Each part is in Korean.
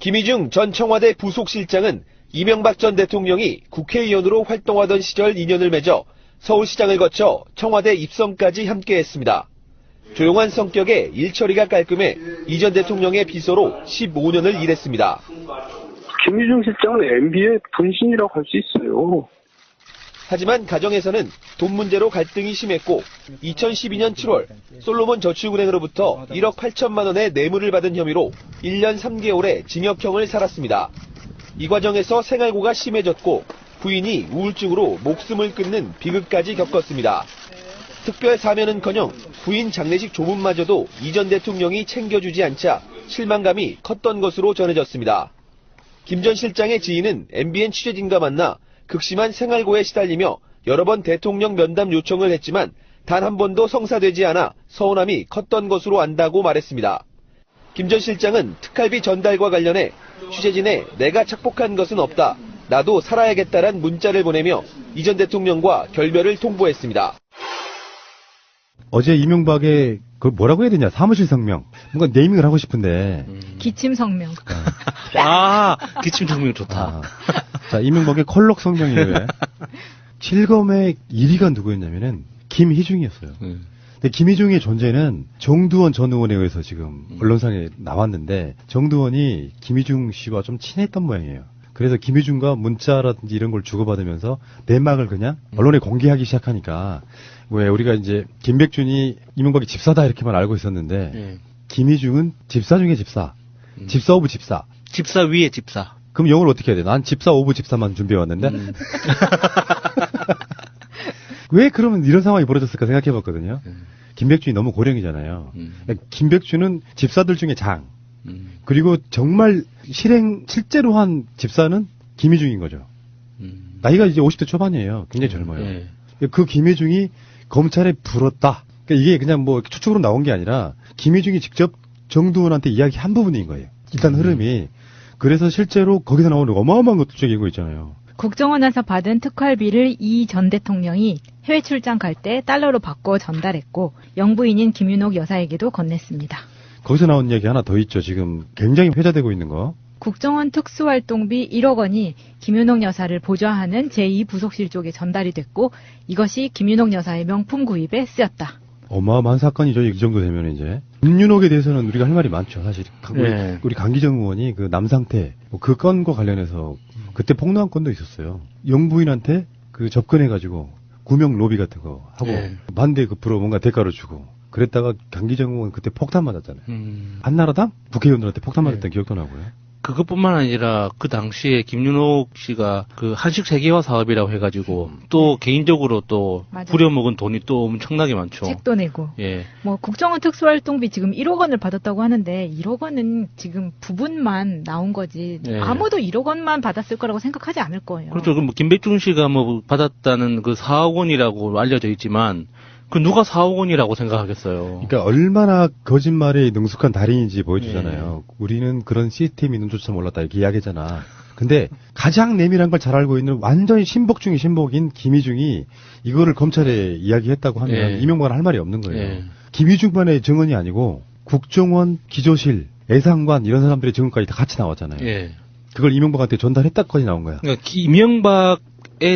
김희중 전 청와대 부속실장은 이명박 전 대통령이 국회의원으로 활동하던 시절 인연을 맺어 서울시장을 거쳐 청와대 입성까지 함께했습니다. 조용한 성격에 일처리가 깔끔해 이 전 대통령의 비서로 15년을 일했습니다. 김희중 실장은 MB의 분신이라고 할 수 있어요. 하지만 가정에서는 돈 문제로 갈등이 심했고 2012년 7월 솔로몬 저축은행으로부터 1억 8천만 원의 뇌물을 받은 혐의로 1년 3개월의 징역형을 살았습니다. 이 과정에서 생활고가 심해졌고 부인이 우울증으로 목숨을 끊는 비극까지 겪었습니다. 특별 사면은커녕 부인 장례식 조문마저도 이전 대통령이 챙겨주지 않자 실망감이 컸던 것으로 전해졌습니다. 김 전 실장의 지인은 MBN 취재진과 만나 극심한 생활고에 시달리며 여러 번 대통령 면담 요청을 했지만 단 한 번도 성사되지 않아 서운함이 컸던 것으로 안다고 말했습니다. 김 전 실장은 특활비 전달과 관련해 취재진에 내가 착복한 것은 없다. 나도 살아야겠다란 문자를 보내며 이 전 대통령과 결별을 통보했습니다. 어제 이명박의 그 뭐라고 해야 되냐 사무실 성명 뭔가 네이밍을 하고 싶은데 기침 성명. 아, 기침 정명 좋다. 아, 자 이명박의 컬럭 성명 이후에 실검의 1위가 누구였냐면은 김희중이었어요. 음. 근데 김희중의 존재는 정두원 전 의원에 의해서 지금 언론상에 나왔는데 정두원이 김희중 씨와 좀 친했던 모양이에요. 그래서 김희중과 문자라든지 이런 걸 주고받으면서 내막을 그냥 언론에 공개하기 시작하니까 왜 우리가 이제 김백준이 이명박이 집사다 이렇게만 알고 있었는데 예. 김희중은 집사 중에 집사, 음. 집사 오브 집사. 집사 위에 집사. 그럼 영어를 어떻게 해야 돼? 난 집사 오브 집사만 준비해 왔는데 음. 왜 그러면 이런 상황이 벌어졌을까 생각해 봤거든요. 음. 김백준이 너무 고령이잖아요. 음. 그러니까 김백준은 집사들 중에 장. 음. 그리고 정말 실행 실제로 한 집사는 김희중인 거죠. 음. 나이가 이제 50대 초반이에요. 굉장히 젊어요. 예. 그 김희중이 검찰에 불었다. 그러니까 이게 그냥 뭐 추측으로 나온 게 아니라 김희중이 직접 정두원한테 이야기한 부분인 거예요. 일단 음. 흐름이. 그래서 실제로 거기서 나오는 어마어마한 것도 적이고 있잖아요. 국정원에서 받은 특활비를 이 전 대통령이 해외 출장 갈 때 달러로 바꿔 전달했고 영부인인 김윤옥 여사에게도 건넸습니다. 거기서 나온 얘기 하나 더 있죠. 지금 굉장히 회자되고 있는 거. 국정원 특수활동비 1억 원이 김윤옥 여사를 보좌하는 제2부속실 쪽에 전달이 됐고 이것이 김윤옥 여사의 명품 구입에 쓰였다. 어마어마한 사건이죠. 이 정도 되면 이제. 김윤옥에 대해서는 우리가 할 말이 많죠. 사실. 우리, 네. 우리 강기정 의원이 그 남상태 뭐 그 건과 관련해서 그때 폭로한 건도 있었어요. 영부인한테 그 접근해가지고 구명 로비 같은 거 하고 네. 반대 급부로 뭔가 대가를 주고 그랬다가 강기정 의원 그때 폭탄 맞았잖아요. 음. 한나라당 국회의원들한테 폭탄 네. 맞았던 기억도 나고요. 그것뿐만 아니라 그 당시에 김윤옥 씨가 그 한식 세계화 사업이라고 해가지고 또 개인적으로 또 맞아요. 부려먹은 돈이 또 엄청나게 많죠. 책도 내고 예. 뭐 국정원 특수활동비 지금 1억 원을 받았다고 하는데 1억 원은 지금 부분만 나온 거지 네. 아무도 1억 원만 받았을 거라고 생각하지 않을 거예요. 그렇죠. 그뭐 김백준 씨가 뭐 받았다는 그 4억 원이라고 알려져 있지만 그 누가 4억 원이라고 생각하겠어요. 그러니까 얼마나 거짓말에 능숙한 달인인지 보여주잖아요. 우리는 그런 시스템이 있는 줄조차 몰랐다 이렇게 이야기하잖아. 근데 가장 내밀한 걸 잘 알고 있는 완전히 신복 중의 신복인 김희중이 이거를 검찰에 이야기했다고 하면 예. 이명박은 할 말이 없는 거예요. 예. 김희중만의 증언이 아니고 국정원, 기조실, 애상관 이런 사람들의 증언까지 다 같이 나왔잖아요. 예. 그걸 이명박한테 전달했다까지 나온 거야. 그러니까 이명박의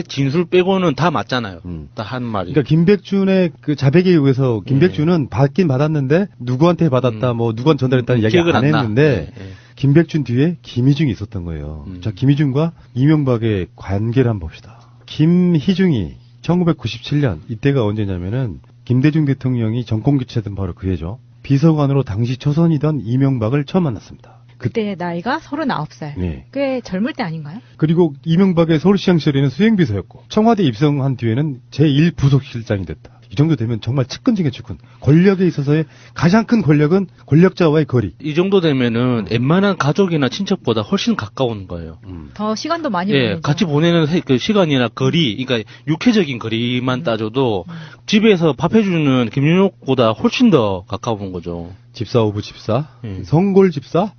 진술 빼고는 다 맞잖아요. 음. 다 한 말이. 그러니까 김백준의 그 자백에 의해서 예. 김백준은 받긴 받았는데 누구한테 받았다, 음. 뭐 누구한테 전달했다는 이야기 기억을 안 나. 했는데 예, 예. 김백준 뒤에 김희중이 있었던 거예요. 음. 자, 김희중과 이명박의 관계를 한번 봅시다. 김희중이 1997년 이때가 언제냐면은 김대중 대통령이 정권 교체된 바로 그 해죠. 비서관으로 당시 초선이던 이명박을 처음 만났습니다. 그, 그때 나이가 39살. 네. 꽤 젊을 때 아닌가요? 그리고 이명박의 서울시장 시절에는 수행비서였고 청와대 입성한 뒤에는 제1부속실장이 됐다. 이 정도 되면 정말 측근 중의 측근. 권력에 있어서의 가장 큰 권력은 권력자와의 거리. 이 정도 되면은 웬만한 가족이나 친척보다 훨씬 가까운 거예요. 더 시간도 많이 예, 보내죠. 같이 보내는 세- 그 시간이나 거리, 그러니까 육체적인 거리만 따져도 집에서 밥 해주는 김윤옥보다 훨씬 더 가까운 거죠. 집사 오브 집사, 음. 성골 집사,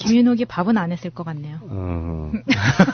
김윤옥이 밥은 안 했을 것 같네요. 어.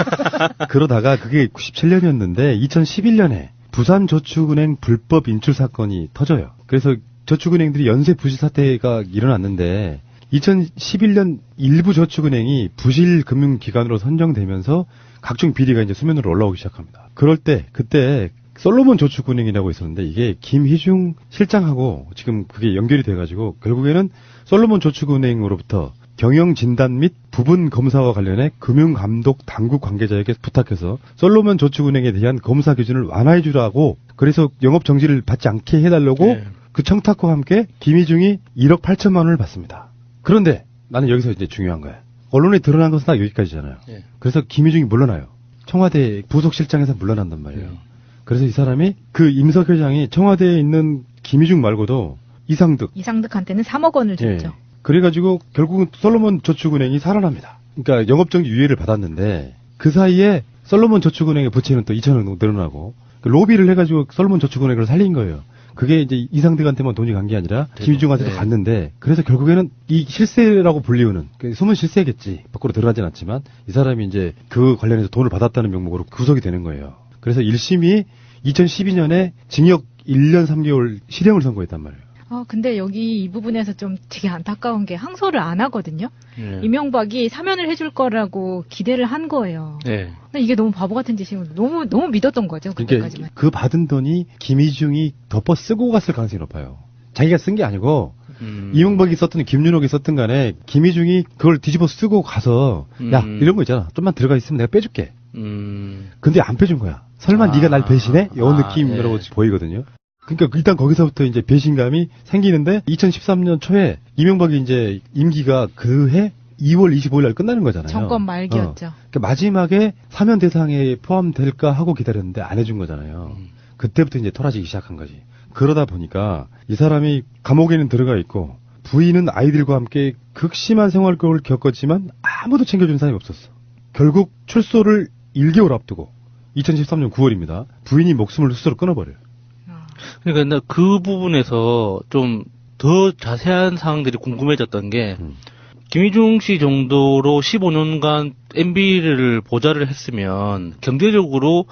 그러다가 그게 97년이었는데 2011년에 부산 저축은행 불법 인출 사건이 터져요. 그래서 저축은행들이 연쇄 부실 사태가 일어났는데 2011년 일부 저축은행이 부실 금융기관으로 선정되면서 각종 비리가 이제 수면으로 올라오기 시작합니다. 그럴 때 그때 솔로몬 저축은행이라고 있었는데 이게 김희중 실장하고 지금 그게 연결이 돼가지고 결국에는 솔로몬 저축은행으로부터 경영 진단 및 부분 검사와 관련해 금융감독 당국 관계자에게 부탁해서 솔로몬 저축은행에 대한 검사 기준을 완화해 주라고 그래서 영업 정지를 받지 않게 해달라고 네. 그 청탁과 함께 김희중이 1억 8천만 원을 받습니다. 그런데 나는 여기서 이제 중요한 거야. 언론에 드러난 것은 다 여기까지잖아요. 예. 그래서 김희중이 물러나요. 청와대 부속실장에서 물러난단 말이에요. 음. 그래서 이 사람이 그 임석 회장이 청와대에 있는 김희중 말고도 이상득 이상득한테는 3억 원을 예. 줬죠. 그래가지고 결국은 솔로몬 저축은행이 살아납니다. 그러니까 영업정지 유예를 받았는데 그 사이에 솔로몬 저축은행의 부채는 또 2천억 정도 늘어나고 그 로비를 해가지고 솔로몬 저축은행을 살린 거예요. 그게 이제 이상득한테만 돈이 간 게 아니라 대박. 김희중한테도 네. 갔는데 그래서 결국에는 이 실세라고 불리우는 그 숨은 실세겠지 밖으로 드러나진 않지만 이 사람이 이제 그 관련해서 돈을 받았다는 명목으로 구속이 되는 거예요. 그래서 1심이 2012년에 징역 1년 3개월 실형을 선고했단 말이에요. 아, 근데 여기 이 부분에서 좀 되게 안타까운 게 항소를 안 하거든요. 예. 이명박이 사면을 해줄 거라고 기대를 한 거예요. 예. 근데 이게 너무 바보 같은 짓이고 너무 너무 믿었던 거죠 그러니까 그때까지만. 그 받은 돈이 김희중이 덮어 쓰고 갔을 가능성이 높아요. 자기가 쓴 게 아니고 음. 이명박이 썼든 김윤옥이 썼든 간에 김희중이 그걸 뒤집어 쓰고 가서 야 음. 이런 거 있잖아 좀만 들어가 있으면 내가 빼줄게. 음. 근데 안 빼준 거야. 설마 아. 네가 날 배신해? 이런 아, 느낌이라고 예. 보이거든요. 그러니까 일단 거기서부터 이제 배신감이 생기는데 2013년 초에 이명박이 이제 임기가 그 해 2월 25일 날 끝나는 거잖아요. 정권 어. 말기였죠. 그러니까 마지막에 사면 대상에 포함될까 하고 기다렸는데 안 해준 거잖아요. 음. 그때부터 이제 토라지기 시작한 거지. 그러다 보니까 이 사람이 감옥에는 들어가 있고 부인은 아이들과 함께 극심한 생활고를 겪었지만 아무도 챙겨준 사람이 없었어. 결국 출소를 1개월 앞두고 2013년 9월입니다. 부인이 목숨을 스스로 끊어버려요. 아. 그러니까 나그 부분에서 좀 더 자세한 사항들이 궁금해졌던 게 음. 김희중 씨 정도로 15년간 MB를 보좌를 했으면 경제적으로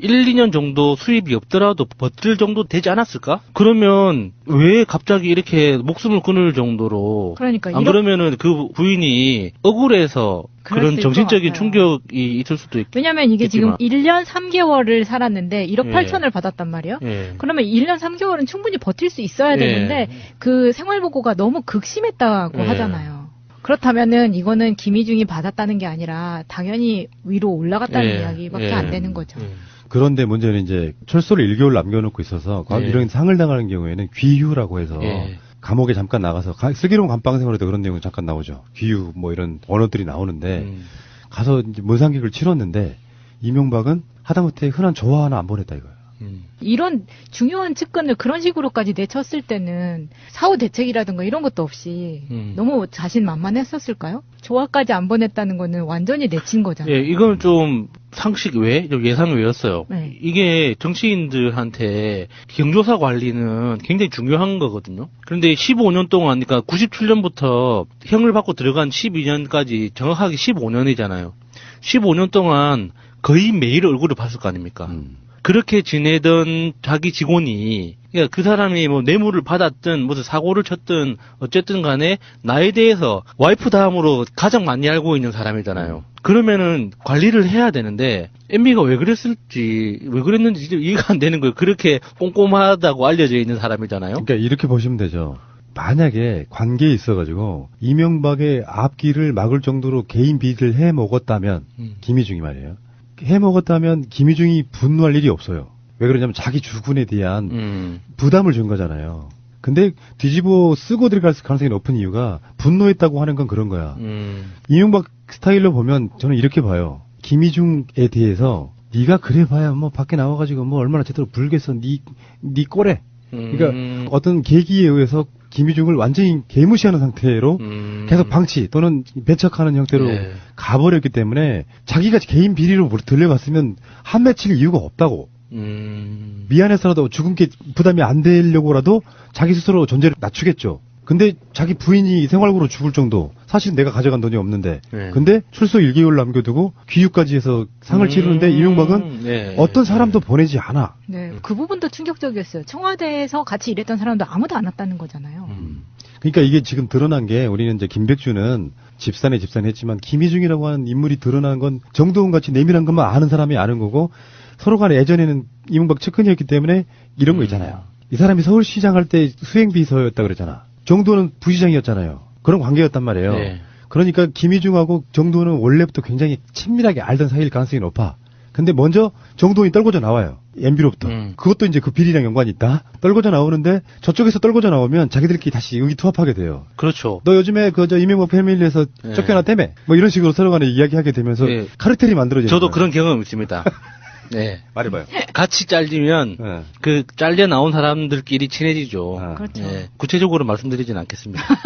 1, 2년 정도 수입이 없더라도 버틸 정도 되지 않았을까? 그러면 왜 갑자기 이렇게 목숨을 끊을 정도로 그러니까 안 이렇게- 그러면은 그 부인이 억울해서 그런 정신적인 것 같아요. 충격이 있을 수도 있 왜냐면 이게 지금 있지만. 1년 3개월을 살았는데 1억 예. 8천을 받았단 말이에요. 예. 그러면 1년 3개월은 충분히 버틸 수 있어야 예. 되는데 그 생활보고가 너무 극심했다고 예. 하잖아요. 그렇다면은 이거는 김희중이 받았다는 게 아니라 당연히 위로 올라갔다는 예. 이야기밖에 예. 안 되는 거죠. 예. 그런데 문제는 이제 철소를 1개월 남겨놓고 있어서 과- 예. 이런 상을 당하는 경우에는 귀휴라고 해서 예. 감옥에 잠깐 나가서 가- 슬기로운 감방 생활에도 그런 내용이 잠깐 나오죠. 귀휴 뭐 이런 언어들이 나오는데 음. 가서 이제 문상객을 치렀는데 이명박은 하다못해 흔한 조화 하나 안 보냈다 이거예요. 음. 이런 중요한 측근을 그런 식으로까지 내쳤을 때는 사후 대책이라든가 이런 것도 없이 음. 너무 자신만만했었을까요? 조화까지 안 보냈다는 거는 완전히 내친 거잖아요. 예, 이건 좀 상식 외, 좀 예상 외였어요. 네. 이게 정치인들한테 경조사 관리는 굉장히 중요한 거거든요. 그런데 15년 동안, 그러니까 97년부터 형을 받고 들어간 12년까지 정확하게 15년이잖아요. 15년 동안 거의 매일 얼굴을 봤을 거 아닙니까? 음. 그렇게 지내던 자기 직원이 그러니까 그 사람이 뭐 뇌물을 받았든 무슨 사고를 쳤든 어쨌든 간에 나에 대해서 와이프 다음으로 가장 많이 알고 있는 사람이잖아요. 그러면은 관리를 해야 되는데 MB가 왜 그랬을지 왜 그랬는지 이해가 안 되는 거예요. 그렇게 꼼꼼하다고 알려져 있는 사람이잖아요. 그러니까 이렇게 보시면 되죠. 만약에 관계에 있어가지고 이명박의 앞길을 막을 정도로 개인 비리를 해 먹었다면 음. 김희중이 말이에요. 해 먹었다면 김희중이 분노할 일이 없어요. 왜 그러냐면 자기 주군에 대한 음. 부담을 준 거잖아요. 근데 뒤집어 쓰고 들어갈 가능성이 높은 이유가 분노했다고 하는 건 그런 거야. 음. 이명박 스타일로 보면 저는 이렇게 봐요. 김희중에 대해서 네가 그래 봐야 뭐 밖에 나와가지고 뭐 얼마나 제대로 불겠어. 네, 네 꼴에. 그러니까 음. 어떤 계기에 의해서 김희중을 완전히 개무시하는 상태로 음. 계속 방치 또는 배척하는 형태로 네. 가버렸기 때문에 자기가 개인 비리로 들려갔으면 한 맺힐 이유가 없다고. 음. 미안해서라도 죽음께 부담이 안 되려고라도 자기 스스로 존재를 낮추겠죠. 근데 자기 부인이 생활고로 죽을 정도 사실 내가 가져간 돈이 없는데 네. 근데 출소 1개월 남겨두고 귀유까지 해서 상을 음. 치르는데 이명박은 네. 어떤 사람도 보내지 않아. 네, 그 부분도 충격적이었어요. 청와대에서 같이 일했던 사람도 아무도 안 왔다는 거잖아요. 음. 그러니까 이게 지금 드러난 게 우리는 이제 김백주는 집산에 집산했지만 김희중이라고 하는 인물이 드러난 건 정도원 같이 내밀한 것만 아는 사람이 아는 거고 서로 간에 예전에는 이명박 측근이었기 때문에 이런 거 있잖아요. 이 사람이 서울시장 할 때 수행비서였다 그러잖아. 정도는 부시장이었잖아요. 그런 관계였단 말이에요. 네. 그러니까 김희중하고 정도는 원래부터 굉장히 친밀하게 알던 사이일 가능성이 높아. 근데 먼저 정도원이 떨궈져 나와요. MB로부터. 음. 그것도 이제 그 비리랑 연관이 있다. 떨궈져 나오는데 저쪽에서 떨궈져 나오면 자기들끼리 다시 의기투합하게 돼요. 그렇죠. 너 요즘에 그 저 이명박 패밀리에서 네. 쫓겨났다며? 뭐 이런 식으로 서로 간에 이야기하게 되면서 네. 카르텔이 만들어지는 저도. 그런 경험 있습니다. 네. 말해봐요. 같이 잘리면 네. 그 잘려 나온 사람들끼리 친해지죠. 아. 그렇죠. 네. 구체적으로 말씀드리진 않겠습니다.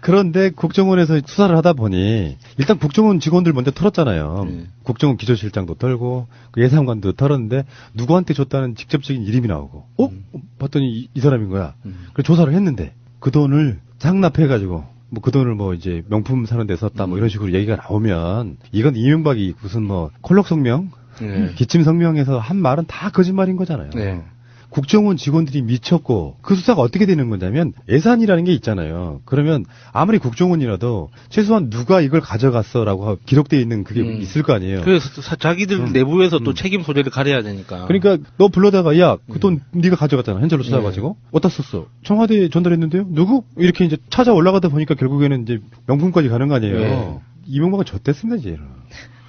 그런데 국정원에서 수사를 하다 보니 일단 국정원 직원들 먼저 털었잖아요. 네. 국정원 기조실장도 털고 그 예산관도 털었는데 누구한테 줬다는 직접적인 이름이 나오고 어? 봤더니 이, 이 사람인 거야. 음. 그래서 조사를 했는데 그 돈을 상납해가지고 뭐 그 돈을 뭐 이제 명품 사는 데 썼다 뭐 이런 식으로 얘기가 나오면 이건 이명박이 무슨 뭐 콜록 성명, 네. 기침 성명에서 한 말은 다 거짓말인 거잖아요. 네. 국정원 직원들이 미쳤고 그 수사가 어떻게 되는 거냐면 예산이라는 게 있잖아요. 그러면 아무리 국정원이라도 최소한 누가 이걸 가져갔어라고 기록되어 있는 그게 음. 있을 거 아니에요. 그래서 사- 자기들 음. 내부에서 또 음. 책임 소재를 가려야 되니까. 그러니까 너 불러다가 야 그돈 음. 네가 가져갔잖아 현찰로 예. 쏟아가지고 어디다 썼어 청와대에 전달했는데요 누구 이렇게 이제 찾아 올라가다 보니까 결국에는 이제 명품까지 가는 거 아니에요 예. 이명박은 졌댔습니다 이제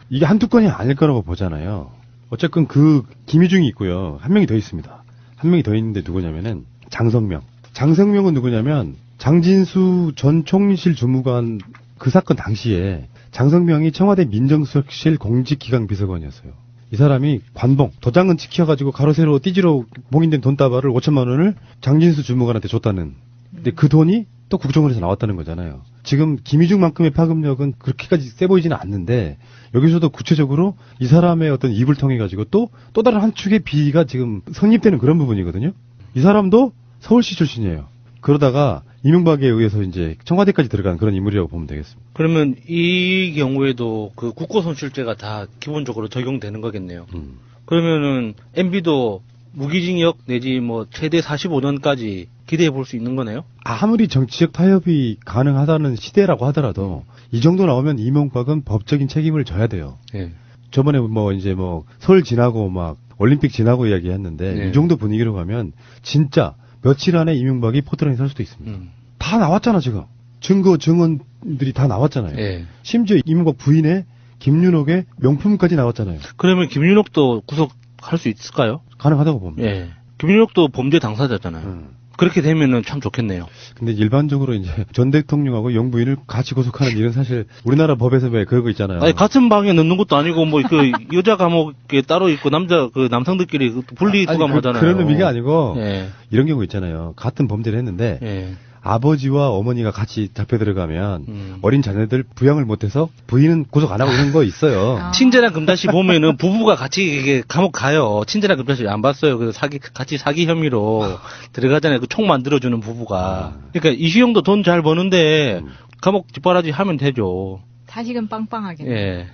이게 한두 건이 아닐 거라고 보잖아요 어쨌건 그 김희중이 있고요 한 명이 더 있습니다 한 명이 더 있는데 누구냐면은 장성명 장성명은 누구냐면 장진수 전 총리실 주무관 그 사건 당시에 장성명이 청와대 민정수석실 공직기강 비서관이었어요. 이 사람이 관봉, 도장은 찍혀가지고 가로세로 띠지로 봉인된 돈다발을 5천만 원을 장진수 주무관한테 줬다는. 근데 그 돈이 또 국정원에서 나왔다는 거잖아요. 지금 김희중만큼의 파급력은 그렇게까지 세 보이지는 않는데 여기서도 구체적으로 이 사람의 어떤 입을 통해 가지고 또 또 다른 한 축의 비리가 지금 성립되는 그런 부분이거든요. 이 사람도 서울시 출신이에요. 그러다가 이명박에 의해서 이제 청와대까지 들어간 그런 인물이라고 보면 되겠습니다. 그러면 이 경우에도 그 국고 손실죄가 다 기본적으로 적용되는 거겠네요. 음. 그러면은 MB도 무기징역 내지 뭐 최대 45년까지 기대해 볼 수 있는 거네요. 아무리 정치적 타협이 가능하다는 시대라고 하더라도 이 정도 나오면 이명박은 법적인 책임을 져야 돼요. 예. 저번에 뭐 이제 뭐 서울 지나고 막 올림픽 지나고 이야기했는데 네. 이 정도 분위기로 가면 진짜 며칠 안에 이명박이 포트라인 설 수도 있습니다. 음. 다 나왔잖아 지금 증거 증언들이 다 나왔잖아요. 예. 심지어 이명박 부인의 김윤옥의 명품까지 나왔잖아요. 그러면 김윤옥도 구속할 수 있을까요? 가능하다고 봅니다. 예. 김윤옥도 범죄 당사자잖아요. 음. 그렇게 되면은 참 좋겠네요. 근데 일반적으로 이제 전 대통령하고 영부인을 같이 구속하는 일은 사실 우리나라 법에서 왜 그런 거 있잖아요. 아니 같은 방에 넣는 것도 아니고 뭐 그 여자 감옥에 따로 있고 남자 그 남성들끼리 그 분리 아니, 수감하잖아요. 그, 런 의미가 아니고 예. 이런 경우 있잖아요. 같은 범죄를 했는데 예. 아버지와 어머니가 같이 잡혀 들어가면 음. 어린 자녀들 부양을 못해서 부인은 구속 안 하고 이런 거 있어요. 아. 친절한 금다시 보면은 부부가 같이 이게 감옥 가요. 친절한 금다시 안 봤어요. 그 사기 같이 사기 혐의로 들어가잖아요. 그 총 만들어주는 부부가. 그러니까 이시영도 돈 잘 버는데 음. 감옥 뒷바라지 하면 되죠. 다시금 빵빵하게. 예.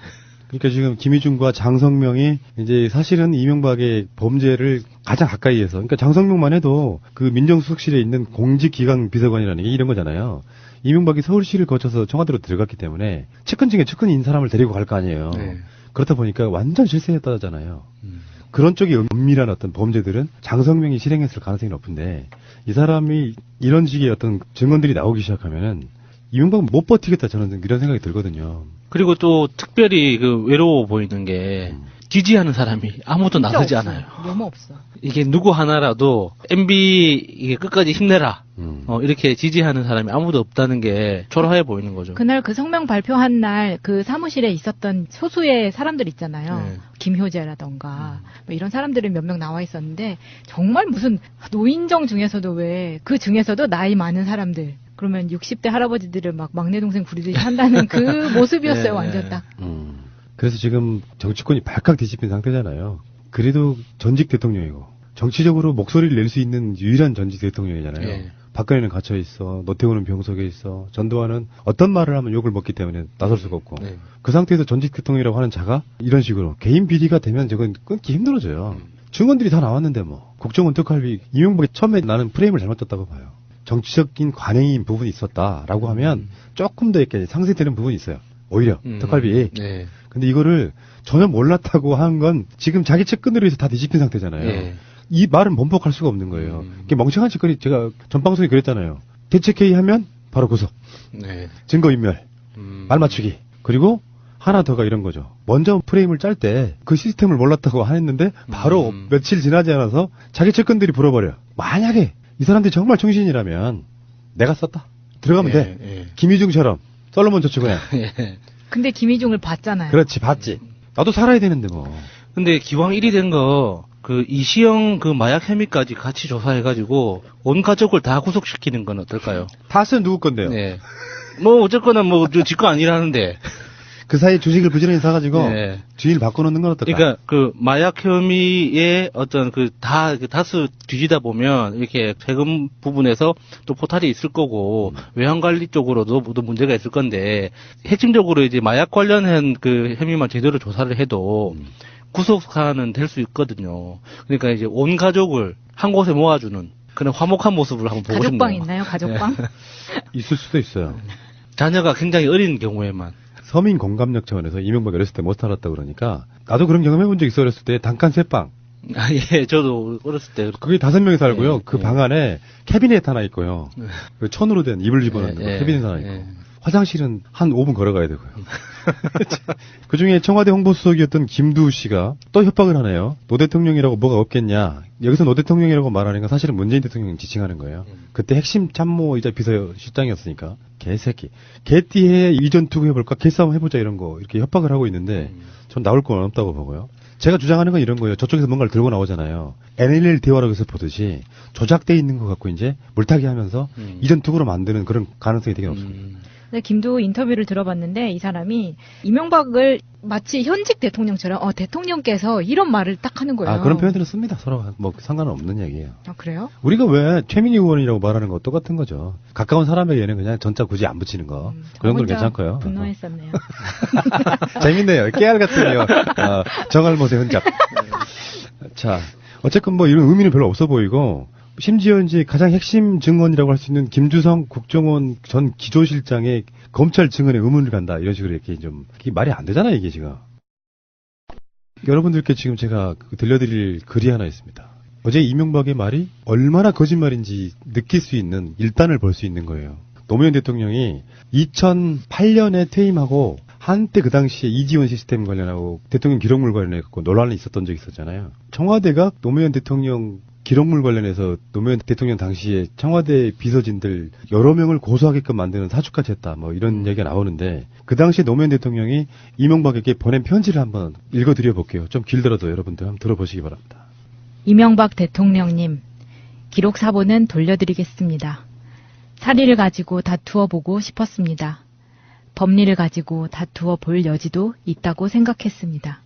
그러니까 지금 김희중과 장성명이 이제 사실은 이명박의 범죄를 가장 가까이에서 그러니까 장성명만 해도 그 민정수석실에 있는 공직기강 비서관이라는 게 이런 거잖아요. 이명박이 서울시를 거쳐서 청와대로 들어갔기 때문에 측근 중에 측근인 사람을 데리고 갈 거 아니에요. 네. 그렇다 보니까 완전 실세했다잖아요. 음. 그런 쪽이 은밀한 어떤 범죄들은 장성명이 실행했을 가능성이 높은데 이 사람이 이런 식의 어떤 증언들이 나오기 시작하면은 이명박은 못 버티겠다 저는 이런 생각이 들거든요. 그리고 또 특별히 그 외로워 보이는 게 지지하는 사람이 아무도 나서지 없어. 않아요. 너무 없어. 이게 누구 하나라도 MB 이게 끝까지 힘내라. 음. 어, 이렇게 지지하는 사람이 아무도 없다는 게 초라해 보이는 거죠. 그날 그 성명 발표한 날 그 사무실에 있었던 소수의 사람들 있잖아요. 네. 김효재라던가 뭐 이런 사람들이 몇명 나와 있었는데 정말 무슨 노인정 중에서도 왜 그 중에서도 나이 많은 사람들 그러면 60대 할아버지들을 막 막내 동생 부리듯이 한다는 그 모습이었어요. 네. 완전 딱. 음. 그래서 지금 정치권이 발칵 뒤집힌 상태잖아요. 그래도 전직 대통령이고 정치적으로 목소리를 낼 수 있는 유일한 전직 대통령이잖아요. 예. 박근혜는 갇혀 있어, 노태우는 병석에 있어, 전두환은 어떤 말을 하면 욕을 먹기 때문에 나설 수가 없고 네. 그 상태에서 전직 대통령이라고 하는 자가 이런 식으로 개인 비리가 되면 저건 끊기 힘들어져요. 음. 증언들이 다 나왔는데 뭐 국정원 특활비 이명박이 처음에 나는 프레임을 잘못 졌다고 봐요. 정치적인 관행인 부분이 있었다라고 하면 조금 더 이렇게 상쇄되는 부분이 있어요. 오히려 음. 특활비. 네. 근데 이거를 전혀 몰랐다고 하는 건 지금 자기 측근으로 해서 다 뒤집힌 상태잖아요. 예. 이 말은 번복할 수가 없는 거예요. 음. 이게 멍청한 짓거리 제가 전 방송에 그랬잖아요. 대책회의 하면 바로 구속, 네. 증거인멸, 음. 말 맞추기. 그리고 하나 더가 이런 거죠. 먼저 프레임을 짤 때 그 시스템을 몰랐다고 했는데 바로 음. 며칠 지나지 않아서 자기 측근들이 불어버려. 만약에 이 사람들이 정말 정신이라면 내가 썼다. 들어가면 돼. 예. 김희중처럼 솔로몬 저축은행. 예. 근데 김희중을 봤잖아요. 그렇지, 봤지. 나도 살아야 되는데 뭐. 근데 기왕 1위 된 거, 그 이시영 그 마약 혐의까지 같이 조사해가지고 온 가족을 다 구속시키는 건 어떨까요? 다스는 누구 건데요? 네. 뭐 어쨌거나 뭐지거 아니라는데. 그 사이에 주식을 부지런히 사가지고 네. 주인을 바꿔놓는 건 어떨까? 그러니까 그 마약 혐의의 어떤 그 다 다수 뒤지다 보면 이렇게 세금 부분에서 또 포탈이 있을 거고 외환 관리 쪽으로도 또 문제가 있을 건데 핵심적으로 이제 마약 관련한 그 혐의만 제대로 조사를 해도 구속 사안은 될 수 있거든요. 그러니까 이제 온 가족을 한 곳에 모아주는 그런 화목한 모습을 한번 보고 가족방 싶네요. 있나요? 가족방? 있을 수도 있어요. 자녀가 굉장히 어린 경우에만. 서민 공감력 차원에서 이명박 어렸을 때 못 살았다 그러니까 나도 그런 경험 해본 적 있어 어렸을 때 단칸 쇠방 아, 예, 저도 어렸을 때. 그게 다섯 명이 살고요 네, 그 네. 방 안에 캐비넷 하나 있고요 네. 그 천으로 된 이불 집어넣는 예, 거 예, 캐비넷 하나 있고 예. 화장실은 한 5분 걸어가야 되고요 그 중에 청와대 홍보수석이었던 김두우 씨가 또 협박을 하네요 노 대통령이라고 뭐가 없겠냐 여기서 노 대통령이라고 말하는 건 사실은 문재인 대통령 지칭하는 거예요 그때 핵심 참모이자 비서실장이었으니까 개새끼 개띠해 이전 투구 해볼까 개싸움 해보자 이런 거 이렇게 협박을 하고 있는데 전 나올 건 없다고 보고요. 제가 주장하는 건 이런 거예요. 저쪽에서 뭔가를 들고 나오잖아요. NLL 대화록에서 보듯이 조작돼 있는 것 같고 이제 물타기 하면서 음. 이전 투구로 만드는 그런 가능성이 되게 높습니다. 음. 근데 김도 인터뷰를 들어봤는데 이 사람이 이명박을 마치 현직 대통령처럼 어 대통령께서 이런 말을 딱 하는 거예요. 아 그런 표현들은 씁니다. 서로 뭐 상관은 없는 얘기예요. 아, 그래요? 우리가 왜 최민희 의원이라고 말하는 거 똑같은 거죠. 가까운 사람에게는 그냥 전자 굳이 안 붙이는 거 음, 그런 건 괜찮고요. 분노했었네요. 재밌네요. 깨알 같은 거. 어, 정알못의 흔적. 자, 어쨌건 뭐 이런 의미는 별로 없어 보이고, 심지어 이제 가장 핵심 증언이라고 할 수 있는 김주성 국정원 전 기조실장의 검찰 증언에 의문을 간다. 이런 식으로 이렇게 좀, 말이 안 되잖아요, 이게 지금. 여러분들께 지금 제가 그 들려드릴 글이 하나 있습니다. 어제 이명박의 말이 얼마나 거짓말인지 느낄 수 있는 일단을 볼 수 있는 거예요. 노무현 대통령이 2008년에 퇴임하고 한때 그 당시에 이지원 시스템 관련하고 대통령 기록물 관련해 갖고 논란이 있었던 적이 있었잖아요. 청와대가 노무현 대통령 기록물 관련해서 노무현 대통령 당시에 청와대 비서진들 여러 명을 고소하게끔 만드는 사주까지 했다. 뭐 이런 얘기가 나오는데 그 당시에 노무현 대통령이 이명박에게 보낸 편지를 한번 읽어드려 볼게요. 좀 길더라도 여러분들 한번 들어보시기 바랍니다. 이명박 대통령님, 기록 사본은 돌려드리겠습니다. 사리를 가지고 다투어 보고 싶었습니다. 법리를 가지고 다투어 볼 여지도 있다고 생각했습니다.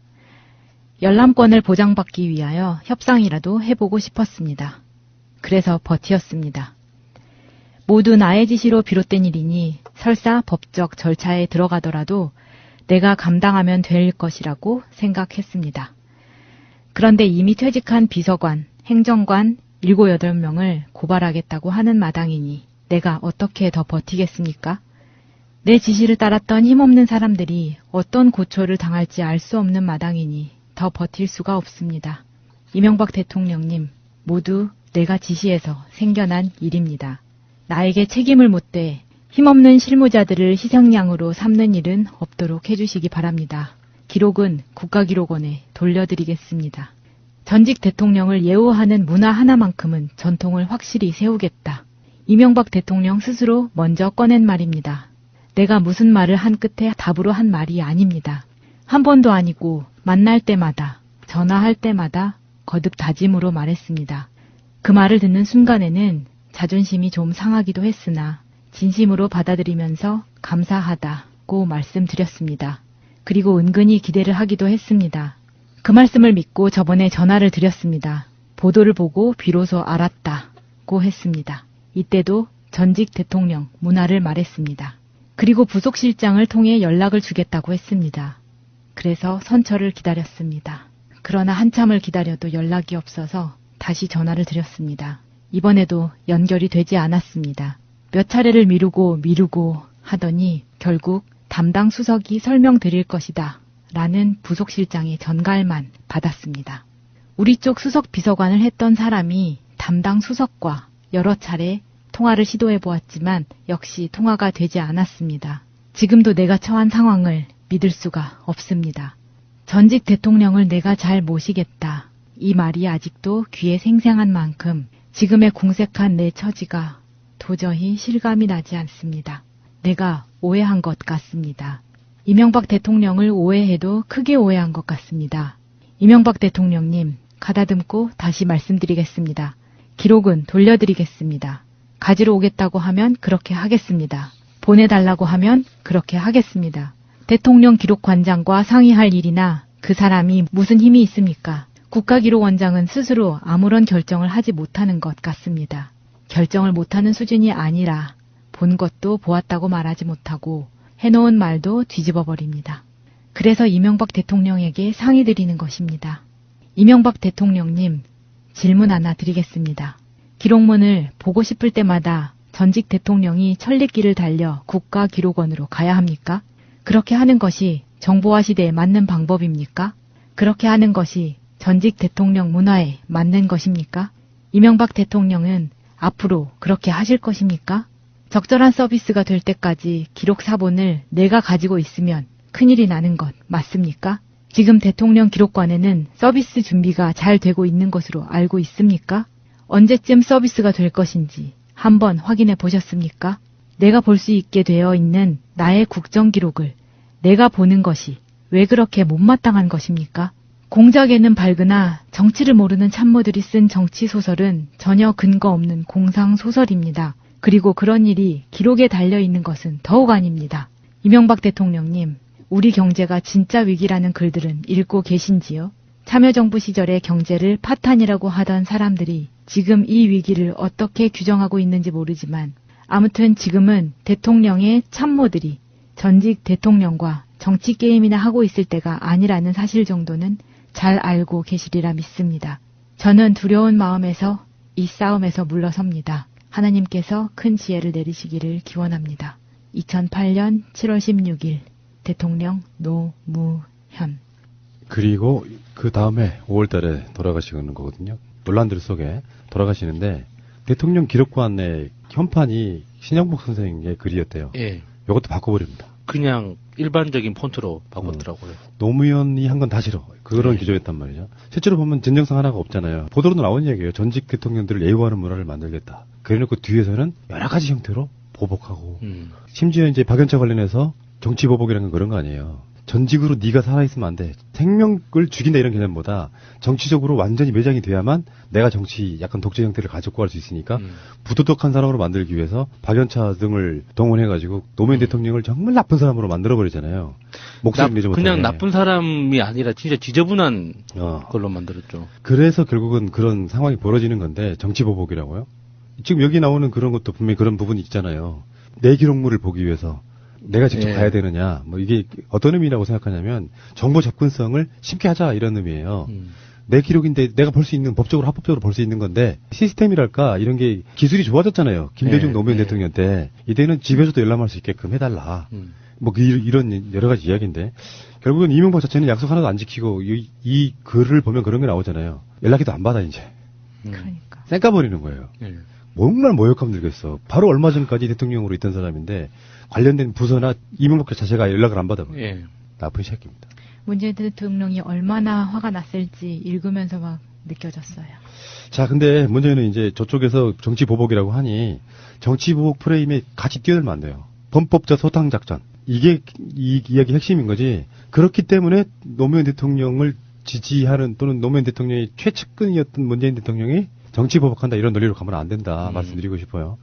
열람권을 보장받기 위하여 협상이라도 해보고 싶었습니다. 그래서 버티었습니다. 모두 나의 지시로 비롯된 일이니 설사 법적 절차에 들어가더라도 내가 감당하면 될 것이라고 생각했습니다. 그런데 이미 퇴직한 비서관, 행정관 7, 8명을 고발하겠다고 하는 마당이니 내가 어떻게 더 버티겠습니까? 내 지시를 따랐던 힘없는 사람들이 어떤 고초를 당할지 알 수 없는 마당이니 더 버틸 수가 없습니다. 이명박 대통령님, 모두 내가 지시해서 생겨난 일입니다. 나에게 책임을 묻되 힘없는 실무자들을 희생양으로 삼는 일은 없도록 해주시기 바랍니다. 기록은 국가기록원에 돌려드리겠습니다. 전직 대통령을 예우하는 문화 하나만큼은 전통을 확실히 세우겠다. 이명박 대통령 스스로 먼저 꺼낸 말입니다. 내가 무슨 말을 한 끝에 답으로 한 말이 아닙니다. 한 번도 아니고 만날 때마다, 전화할 때마다 거듭 다짐으로 말했습니다. 그 말을 듣는 순간에는 자존심이 좀 상하기도 했으나 진심으로 받아들이면서 감사하다고 말씀드렸습니다. 그리고 은근히 기대를 하기도 했습니다. 그 말씀을 믿고 저번에 전화를 드렸습니다. 보도를 보고 비로소 알았다고 했습니다. 이때도 전직 대통령 문화를 말했습니다. 그리고 부속실장을 통해 연락을 주겠다고 했습니다. 그래서 선처를 기다렸습니다. 그러나 한참을 기다려도 연락이 없어서 다시 전화를 드렸습니다. 이번에도 연결이 되지 않았습니다. 몇 차례를 미루고 미루고 하더니 결국 담당 수석이 설명드릴 것이다. 라는 부속실장의 전갈만 받았습니다. 우리 쪽 수석 비서관을 했던 사람이 담당 수석과 여러 차례 통화를 시도해 보았지만 역시 통화가 되지 않았습니다. 지금도 내가 처한 상황을 믿을 수가 없습니다. 전직 대통령을 내가 잘 모시겠다. 이 말이 아직도 귀에 생생한 만큼 지금의 궁색한 내 처지가 도저히 실감이 나지 않습니다. 내가 오해한 것 같습니다. 이명박 대통령을 오해해도 크게 오해한 것 같습니다. 이명박 대통령님, 가다듬고 다시 말씀드리겠습니다. 기록은 돌려드리겠습니다. 가지러 오겠다고 하면 그렇게 하겠습니다. 보내달라고 하면 그렇게 하겠습니다. 대통령 기록관장과 상의할 일이나 그 사람이 무슨 힘이 있습니까? 국가기록원장은 스스로 아무런 결정을 하지 못하는 것 같습니다. 결정을 못하는 수준이 아니라 본 것도 보았다고 말하지 못하고 해놓은 말도 뒤집어 버립니다. 그래서 이명박 대통령에게 상의 드리는 것입니다. 이명박 대통령님, 질문 하나 드리겠습니다. 기록문을 보고 싶을 때마다 전직 대통령이 천리길을 달려 국가기록원으로 가야 합니까? 그렇게 하는 것이 정보화 시대에 맞는 방법입니까? 그렇게 하는 것이 전직 대통령 문화에 맞는 것입니까? 이명박 대통령은 앞으로 그렇게 하실 것입니까? 적절한 서비스가 될 때까지 기록 사본을 내가 가지고 있으면 큰일이 나는 것 맞습니까? 지금 대통령 기록관에는 서비스 준비가 잘 되고 있는 것으로 알고 있습니까? 언제쯤 서비스가 될 것인지 한번 확인해 보셨습니까? 내가 볼 수 있게 되어 있는 나의 국정 기록을 내가 보는 것이 왜 그렇게 못마땅한 것입니까? 공작에는 밝으나 정치를 모르는 참모들이 쓴 정치 소설은 전혀 근거 없는 공상 소설입니다. 그리고 그런 일이 기록에 달려 있는 것은 더욱 아닙니다. 이명박 대통령님, 우리 경제가 진짜 위기라는 글들은 읽고 계신지요? 참여정부 시절의 경제를 파탄이라고 하던 사람들이 지금 이 위기를 어떻게 규정하고 있는지 모르지만 아무튼 지금은 대통령의 참모들이 전직 대통령과 정치 게임이나 하고 있을 때가 아니라는 사실 정도는 잘 알고 계시리라 믿습니다. 저는 두려운 마음에서 이 싸움에서 물러섭니다. 하나님께서 큰 지혜를 내리시기를 기원합니다. 2008년 7월 16일 대통령 노무현 그리고 그 다음에 5월 달에 돌아가시는 거거든요. 논란들 속에 돌아가시는데 대통령 기록관의 현판이 신영복 선생의 글이었대요. 예. 이것도 바꿔버립니다. 그냥 일반적인 폰트로 바꿨더라고요. 노무현이 한 건 다 싫어. 그런 네. 기조였단 말이죠. 실제로 보면 진정성 하나가 없잖아요. 보도로도 나온 얘기예요. 전직 대통령들을 예우하는 문화를 만들겠다. 그래놓고 뒤에서는 여러 가지 형태로 보복하고 음. 심지어 이제 박연차 관련해서 정치 보복이라는 건 그런 거 아니에요. 전직으로 네가 살아있으면 안 돼. 생명을 죽인다 이런 개념보다 정치적으로 완전히 매장이 돼야만 내가 정치 약간 독재 형태를 가지고 갈 수 있으니까 음. 부도덕한 사람으로 만들기 위해서 박연차 등을 동원해가지고 노무현 대통령을 정말 나쁜 사람으로 만들어버리잖아요. 나- 내지 못하게. 그냥 나쁜 사람이 아니라 진짜 지저분한 어. 걸로 만들었죠. 그래서 결국은 그런 상황이 벌어지는 건데 정치 보복이라고요. 지금 여기 나오는 그런 것도 분명히 그런 부분이 있잖아요. 내 기록물을 보기 위해서 내가 직접 예. 가야 되느냐, 뭐 이게 어떤 의미라고 생각하냐면 정보 접근성을 쉽게 하자 이런 의미예요. 음. 내 기록인데 내가 볼 수 있는 법적으로 합법적으로 볼 수 있는 건데 시스템이랄까 이런 게 기술이 좋아졌잖아요. 김대중 예, 노무현 예. 대통령 때 이때는 집에서도 열람할 수 있게끔 해달라. 음. 뭐그 이- 이런 여러 가지 이야기인데 결국은 이명박 자체는 약속 하나도 안 지키고 이, 이 글을 보면 그런 게 나오잖아요. 연락기도 안 받아 이제 음. 그러니까 쌩까버리는 거예요. 예. 정말 모욕감 들겠어. 바로 얼마 전까지 대통령으로 있던 사람인데 관련된 부서나 이명박 자체가 연락을 안 받아요. 예. 나쁜 새끼입니다. 문재인 대통령이 얼마나 화가 났을지 읽으면서 막 느껴졌어요. 자, 근데 문제는 이제 저쪽에서 정치 보복이라고 하니 정치 보복 프레임에 같이 뛰어들면 안 돼요. 범법자 소탕 작전. 이게 이 이야기 핵심인 거지. 그렇기 때문에 노무현 대통령을 지지하는 또는 노무현 대통령의 최측근이었던 문재인 대통령이 정치 보복한다 이런 논리로 가면 안 된다 음. 말씀드리고 싶어요.